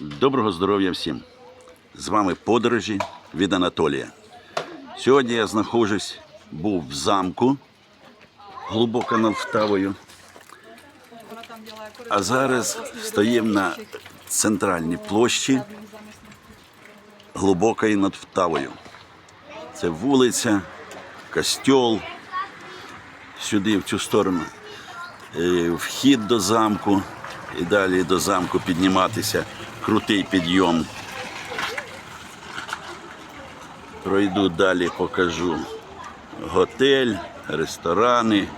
Доброго здоров'я всім! З вами подорожі від Анатолія. Сьогодні я знаходжусь, був в замку глибоко над Втавою, а зараз стоїмо на центральній площі глибокої над Втавою. Це вулиця, костьол, сюди, в цю сторону, е, вхід до замку і далі до замку підніматися. Крутий підйом. Пройду далі, покажу готель, ресторани.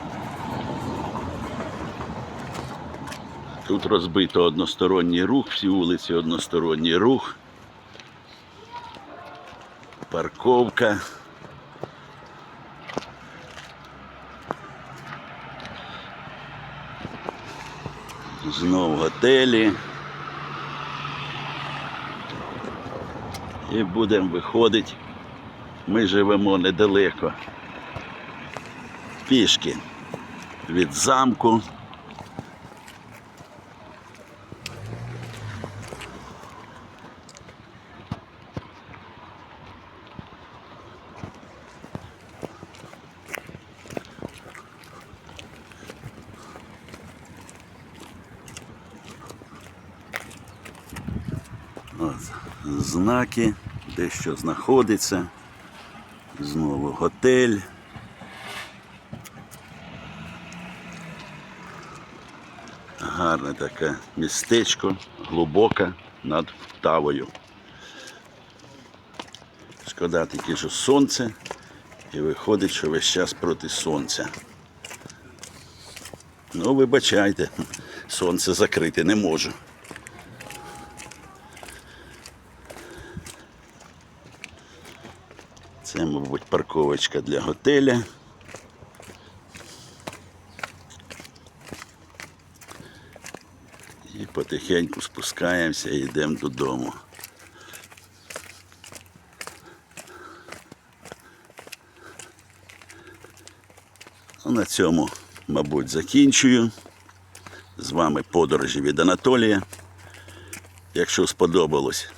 Тут розбито односторонній рух, всі вулиці односторонній рух. Парковка. Знов готелі. І будемо виходити. Ми живемо недалеко. Пішки від замку. От, знаки, де що знаходиться. Знову готель. Гарне таке містечко, глибоке над Втавою. Шкода тільки, що сонце, і виходить, що весь час проти сонця. Ну, вибачайте, сонце закрити не можу. Це, мабуть, парковочка для готеля. І потихеньку спускаємося і йдемо додому. Ну, На цьому, мабуть, закінчую. З вами подорожі від Анатолія. Якщо сподобалось,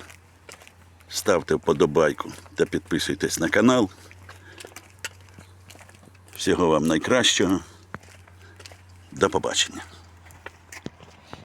ставте вподобайку та підписуйтесь на канал. Всього вам найкращого. До побачення.